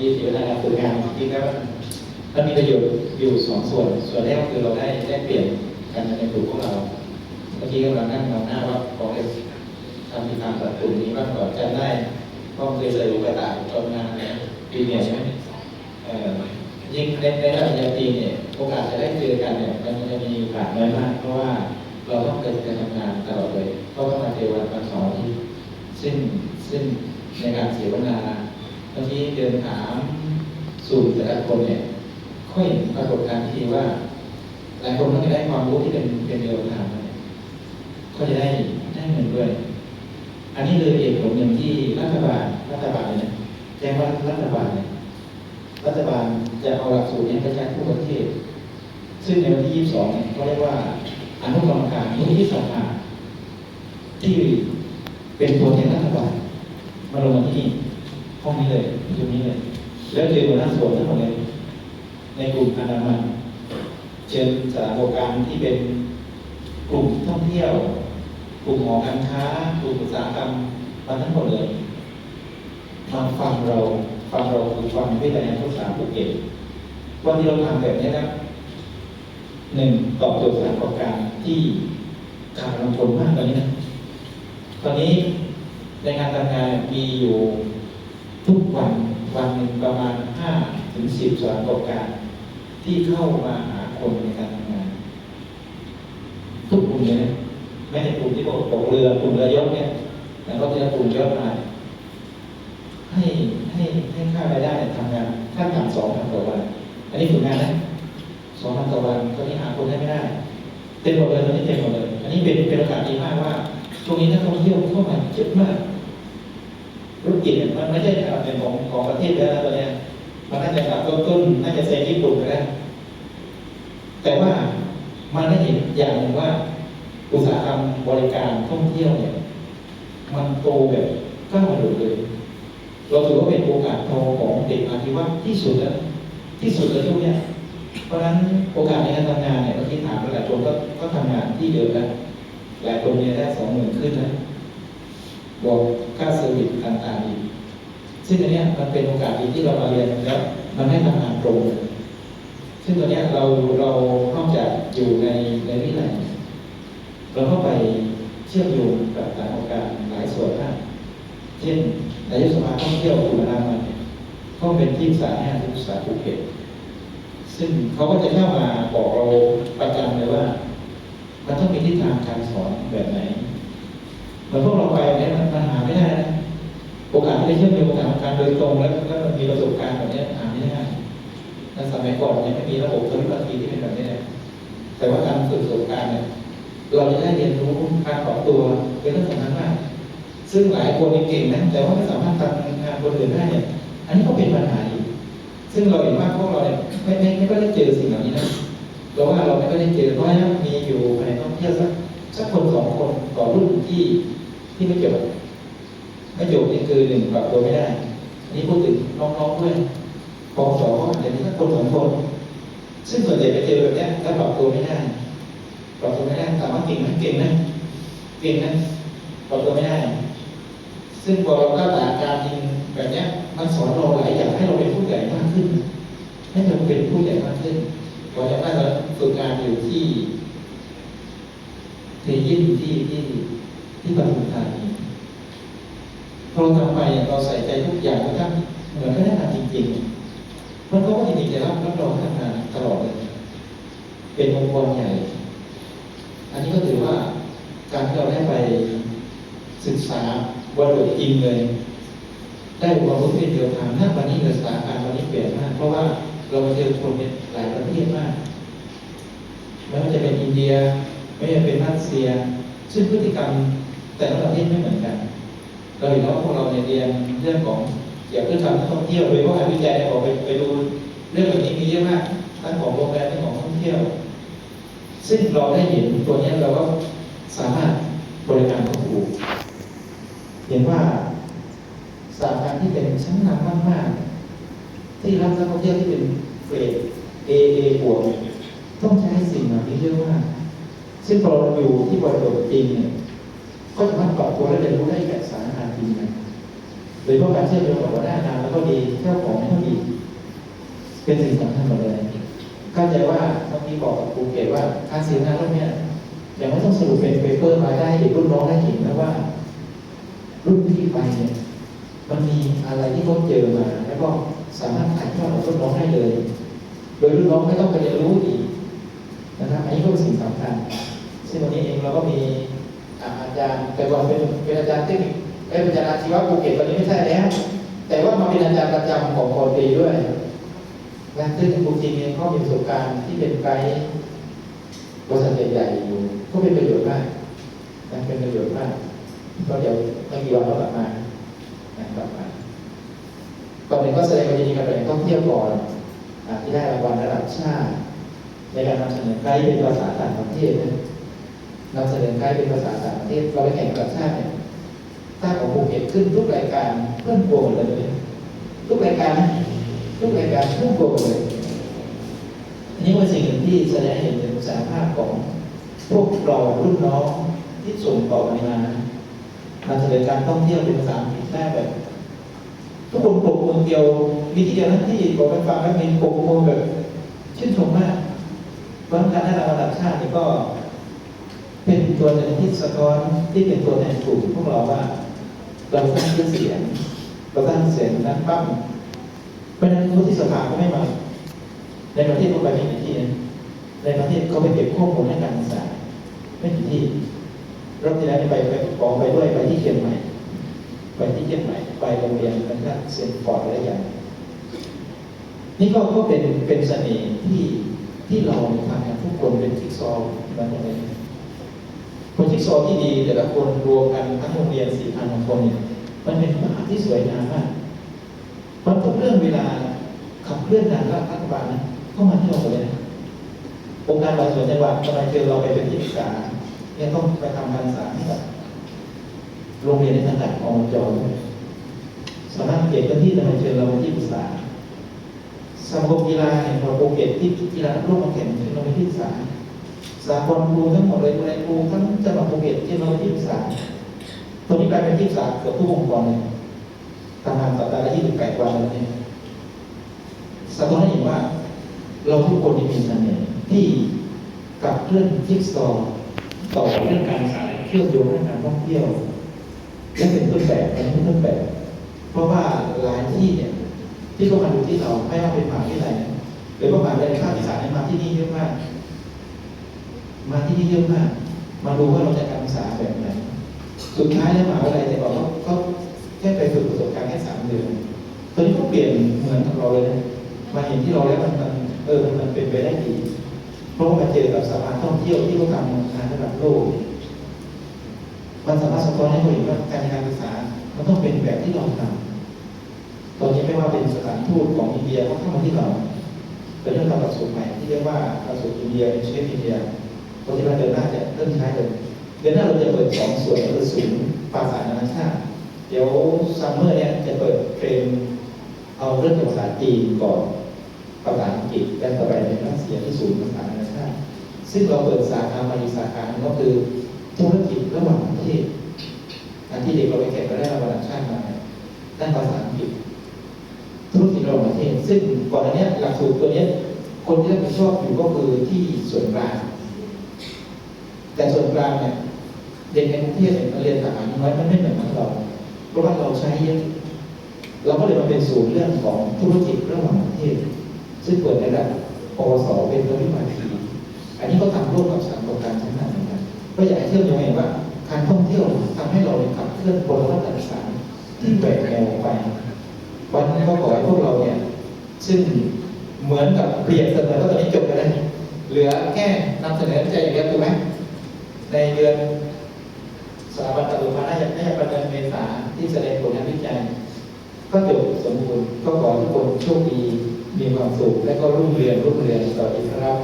กี้ที่ได้รับฝึกงานจริงๆแล้วมันมีประโยชน์อยู่สองส่วน ส่วนแรกคือเราได้ได้เปลี่ยนกันในกลุ่มพวกเราเมื่อกี้กำลังนั่งมองหน้าว่าขอเอสทำกิจกรรมกับกลุ่มนี้บ้างก่อนจะได้ก็เคยเลยไปต่างตอนงานเนี่ยปีเนี่ยใช่ไหมยิ่งในในระดับปริญญาตรีเนี่ยโอกาสจะได้เจอกันเนี่ยมันจะมีโอกาสน้อยมากเพราะว่าเราต้องเกิดการทำงานตลอดเลยเพราะว่ามาเจอวันวันสอาที่ซึ่งซึ่งในการเสียเวนา บางทีเดินถามสู่แต่ละคนเนี่ยค่อยปรากฏการณ์ที่ว่า หลายคนก็จะได้ความรู้ที่เป็นเป็นเรียลไทม์เนี่ยก็จะได้ได้เงินด้วย อันนี้เลยเหตุผลหนึ่งที่รัฐบาลรัฐบาลเนี่ยแจ้งว่ารัฐบาลเนี่ยรัฐบาลจะเอาหลักสูตรนี้ไปใช้ทั่วประเทศ ซึ่งในวันที่ 22 เนี่ยเขาเรียกว่าอนุกรรมการมุทิสภาที่เป็นตัวแทนรัฐบาลมาลงมาที่นี่ ห้องนี้เลยตรงนี้เลยแล้วเจอหัวหน้าส่วนทั้งหมดเลยในกลุ่มอนามัยเชิญสถานบริการที่เป็นกลุ่มท่องเที่ยว กลุ่มหอการค้า กลุ่มอุตสาหกรรมมาทั้งหมดเลยมาฟังเราฟังเราคือฟังวิทยาลัยภาษาภูเก็ตวันที่เราทำแบบนี้นะหนึ่งตอบโจทย์สถานประกอบการที่ขาดกำลังคนมากตอนนี้นะตอนนี้ในงานทำงานมีอยู่ ทุกวันวันหนึ่งประมาณห้าถึงสิบสถานประกอบการที่เข้ามาหาคนในการทำงาน ทุกกลุ่มเลยนะแม้แต่กลุ่มที่บอกตกเรือกลุ่มเรือยกเนี่ยแล้วก็จะกลุ่มยอดมาให้ให้ให้ค่ารายได้เนี่ยทำงานค่าทำสองพันต่อวัน อันนี้ฝึกงานนะสองพันต่อวันตอนนี้หาคนได้ไม่ได้เต็มหมดเลยตอนนี้เต็มหมดเลย อันนี้เป็นเป็นโอกาสดีมากว่าช่วงนี้นักท่องเที่ยวเข้ามาเยอะมาก ธุรกิจเนี่ยมันไม่ใช่อันดับหนึ่งของของประเทศแล้วนะตอนเนี้ยมันน่าจะอันดับต้นๆน่าจะเซงญี่ปุ่นไปแล้วแต่ว่ามันได้เห็นอย่างหนึ่งว่า อุตสาหกรรมบริการท่องเที่ยวเนี่ย มันโตแบบก้าวกระโดดเลย เราถือว่าเป็นโอกาสทองของเด็กอาชีวะที่สุดแล้วที่สุดเลยทุกเนี่ยเพราะฉะนั้นโอกาสในการทำงานเนี่ยเมื่อกี้ถามหลายคนก็ก็ทำงานที่เดิมแล้วหลายคนเนี่ยได้สองหมื่นขึ้นแล้ว บอกค่าเซอร์วิสต่างๆอีก ซึ่งอันนี้มันเป็นโอกาสดีที่เรามาเรียนแล้วมันให้ทำงานตรง ซึ่งตัวนี้เราเรานอกจากอยู่ในในวิทยาลัยเราก็ไปเชื่อมโยงกับสถานประกอบการหลายส่วนมากเช่นนายกสมาท่องเที่ยวกลุ่มอนามัยก็เป็นที่ปรึกษาให้นักศึกษาภูเก็ตซึ่งเขาก็จะเข้ามาบอกเราประจำเลยว่า มันต้องมีทิศทางการสอนแบบไหน เหมือนพวกเราไปเนี่ยมันหาไม่ได้นะโอกาสที่จะเชื่อมโยงกับการโดยตรงแล้วแล้วมันมีประสบการณ์แบบนี้หาไม่ได้ในสมัยก่อนเนี่ยไม่มีระบบทวิภาคีที่เป็นแบบนี้แต่ว่าการฝึกประสบการณ์เนี่ยเราจะได้เรียนรู้การปรับตัวเป็นเรื่องสำคัญมาก ซึ่งหลายคนเก่งนะแต่ว่าไม่สามารถทำงานคนอื่นได้เนี่ยอันนี้ก็เป็นปัญหาอีกซึ่งเราเห็นว่าพวกเราเนี่ยไม่ไม่ไม่ก็ได้เจอสิ่งเหล่านี้นะเราว่าเราไม่ก็ได้เจอเพราะฉะนั้นมีอยู่ในท่องเที่ยวสักสักคนสองคนต่อรุ่นที่ ที่ไม่จบไม่จบนี่คือหนึ่งปรับตัวไม่ได้นนี้พูดถึงน้องๆด้วยปสองอาจจะมีสักคนสองคน ซึ่งส่วนใหญ่ไปเจอแบบนี้ยแล้วปรับตัวไม่ได้ปรับตัวไม่ได้ถามว่าเก่งไหมเก่งนะเก่งนะปรับตัวไม่ได้ ซึ่งพอเราก้าวสถาการจริงแบบนี้มันสอนเราหลายอย่างให้เราเป็นผู้ใหญ่มากขึ้น ให้เราเป็นผู้ใหญ่มากขึ้นพอจากนั้เราฝึกงานอยู่ที่เทยินที่ที่ ที่ปทุมธานีพอเราทำไปเราใส่ใจทุกอย่างกระทั่งเหมือนก็ได้งานจริงๆมันก็ว่าจริงๆจะรับรับรองให้ทำงานตลอดเลยเป็นองค์กรใหญ่ อันนี้ก็ถือว่าการที่เราได้ไปศึกษาวันบทจริงเลย ได้ความรู้เป็นเดียวทางหน้าวันนี้เกิดสถานการณ์วันนี้เปลี่ยนมาก เพราะว่าเราไปเจอคนเนี่ยหลายประเทศมากไม่ว่าจะเป็นอินเดีย ไม่ว่าจะเป็นรัสเซีย ซึ่งพฤติกรรม แต่ละประเทศไม่เหมือนกันเราเห็นว่าพวกเราเนี่ยเรียนเรื่องของเกี่ยวกับเรื่องการท่องเที่ยวโดยเฉพาะงานวิจัยออกไปไปดูเรื่องแบบนี้มีเยอะมากทั้งของโรงแรมทั้งของท่องเที่ยว ซึ่งเราได้เห็นตัวนี้เราก็สามารถบริการของครูเห็นว่าสถานการที่เป็นชั้นนำมากๆ ที่รับนักท่องเที่ยวที่เป็นเกรด A A บวกเนี่ยต้องใช้สิ่งเหล่านี้เยอะมากซึ่งพอเราอยู่ที่บริบทจริงเนี่ย ก็สามารถปรับตัวและเรียนรู้ได้กับสานการณ์จริงนะโดยเฉพาะการเชื่อมโยงกับหัวหน้างาแล้วก็ดีเจ้าของไม่ต้องดี เป็นสิ่งสำคัญหมดเลยเข้าใจว่าเมื่อกี้บอกกับครูเกศว่าการเสียงานเรื่องเนี้ยยังไม่ต้องสรุปเป็นเปเปอร์มาได้เด็กรุ่นน้องได้เห็นนะว่า รุ่นที่ไปเนี่ยมันมีอะไรที่เขาเจอมา แล้วก็สามารถถ่ายทอดกับรุ่นน้องได้เลย โดยรุ่นน้องไม่ต้องไปเรียนรู้อีกนะครับ อันนี้ก็เป็นสิ่งสำคัญซึ่งวันนี้เองเราก็มี อาอาจารย์แต่ก่อนเป็นเป็นอาจารย์เทคนิคเป็นอาจารย์อาชีวะภูเก็ตตอนนี้ไม่ใช่แล้ว แต่ว่ามาเป็นอาจารย์ประจำของคอตีด้วยนะซึ่งครูจริงเองเขามีประสบการณ์ที่เป็นไกด์บริษัทใหญ่ๆอยู่ก็เป็นประโยชน์มากนะเป็นประโยชน์มากก็เดี๋ยวไม่กี่วันก็กลับมานะกลับมาก่อนหนึ่งก็แสดงความยินดีกับแหล่งท่องเที่ยวก่อนที่ได้รางวัลระดับชาติในการนำเสนอไกด์เป็นภาษาต่างประเทศนะ นำเสนอไกด์เป็นภาษาต่างประเทศเราไปแข่งกับชาติเนี่ยถ้าของภูเก็ตขึ้นทุกรายการเพื่อนโกงหมดเลย ทุกรายการนะทุกรายการเพื่อนโกงเลยอันนี้เป็นสิ่งหนึ่งที่แสดงเห็นถึงศักยภาพของพวกเรารุ่นน้องที่ส่งต่อกันมานำเสนอการท่องเที่ยวเป็นภาษาอังกฤษได้แบบทุกคนปรบมือเดียวมีที่เดียวนะที่บอกกันฟังแล้วมีปรบมือแบบชื่นชมมากเพราะการได้รางวัลระดับชาตินี่ก็ ตัวหนึ่งที่สะท้อนที่เป็นตัวแทนกลุ่มพวกเราว่า เราสร้งชื่อเสียง เราสร้งเสียงนั้นปั้มเพราะนั้นวุฒิสภาก็ไม่มา ในประเทศก็ไปไม่กี่ที่นะในประเทศเขาไปเก็บข้อมูลให้การศึกษาไม่กี่ที่รอบที่แล้วไปไปขอไปด้วยไปที่เชียงใหม่ไปที่เชียงใหม่ไปโรงเรียนเป็นท่านเซนฟอร์ดอะไรอย่างนี่ก็ก็เป็นเป็นเสน่ห์ที่ที่เราทำกันทุกคนเป็นจิ๊กซอว์มันหมดเลย คนจิ๊กซอที่ดีแต่ละคนรวมกันทั้งโรงเรียนสี่พันคนเนี่ยมันเป็นภาพที่สวยงามมากเพราะทุกเรื่องเวลาขับเคลื่อนงานรัฐบาลนะเข้ามาที่เราเลยนะองค์การบริหารส่วนจังหวัดกำลังเจอเราไปเป็นที่ปรึกษาเนี่ยต้องไปทำการศึกษาให้กับโรงเรียนในสังกัดของจด้วยสามารถเก็บพื้นที่ทำไมเชิญเราเป็นที่ปรึกษาสมาคมกีฬาแห่งประเทศภูเกตที่กีฬาร่วมาแข่งที่เราไปที่ปรึกษา สากลครูทั้งหมดเลยดูแลครูทั้งจังหวัดภูเก็ตที่เราที่ปรึกษาตอนนี้กลายเป็นที่ปรึกษาเกือบทุกองค์กรเลยทำงานสัปดาห์ละ28วันแล้วเนี่ยสะท้อนให้เห็นว่า เราทุกคนมีเสน่ห์ที่กับเรื่องจิ๊กซอต่อเรื่องการศึกษาเชื่อมโยงเรื่องการท่องเที่ยวและเป็นต้นแบบเป็นต้นแบบ เพราะว่าหลายที่เนี่ย ที่เขามาดูที่เราไม่ว่าเป็นมหาวิทยาลัยนหรือว่ามาเรียนภาคอีสานเนี่ยมาที่นี่เยอะมาก มาที่นี่เยอะมาก มาดูว่าเราจะการศึกษาแบบไหน สุดท้ายแล้วมหาวิทยาลัยจะบอกว่าเขาแค่ไปฝึกประสบการณ์แค่สามเดือนตอนนี้ก็เปลี่ยนเหมือนกับเราเลยนะมาเห็นที่เราแล้วมันมันเออมันเป็นไปได้ดีเพราะว่ามาเจอกับสถานท่องเที่ยวที่เขาทำงานระดับโลก มันสามารถสะท้อนให้เราเห็นว่าการการศึกษา มันต้องเป็นแบบที่เราทำตอนนี้ไม่ว่าเป็นสถานทูตของอินเดียก็เข้ามาที่เราเป็นเรื่องการหลักสูตรใหม่ที่เรียกว่าหลักสูตรอินเดียเชฟอินเดีย เพราะเราเดือนหน้าจะเริ่มใช้เลยเดือนหน้าเราจะเปิดสองส่วนก็คือศูนย์ภาษานานาชาติเดี๋ยวซัมเมอร์เนี่ยจะเปิดเทรนเอาเรื่องภาษาจีนก่อนภาษาอังกฤษและต่อไปในรัสเซียที่ศูนย์ภาษานานาชาติซึ่งเราเปิดสาขามาอีสาขาก็คือธุรกิจระหว่างประเทศอันที่เด็กเราไปแข่งก็ได้รางวัลนานาชาติมาด้านภาษาอังกฤษธุรกิจระหว่างประเทศ ซึ่งก่อนหน้านี้หลักสูตรตัวเนี้ยคนที่รับผิดชอบอยู่ก็คือที่ส่วนกลาง แต่ส่วนกลางเนี่ยเด็กในกรุงเทพเนี่ยมันเรียนสาขาน้อยมันไม่เหมือนของเรา เพราะว่าเราใช้เยอะเราก็เลยมาเป็นศูนย์เรื่องของธุรกิจระหว่างประเทศ ซึ่งเปิดในระดับปวสเป็นระดับภาคีอันนี้ก็ทำร่วมกับสถานประกอบการชั้นนำเหมือนกันก็อยากให้เชื่อมโยงเห็นว่า การท่องเที่ยวทำให้เราขับเคลื่อนบนระดับการที่แหวกแนวไป วันนี้ก็ขอให้พวกเราเนี่ย ซึ่งเหมือนกับเปลี่ยนเสนอว่าตอนนี้จบไปแล้วเหลือแค่นำเสนอใจอย่างเดียวถูกไหม ในเดือนสถาบันตำรวจมาน่าจะน่าจะประเดินเมษาที่แสดงผลงานวิจัย ก็จบสมบูรณ์ก็ขอทุกคนโชคดีมีความสุขและก็รุ่งเรืองรุ่งเรืองสวัสดีครับ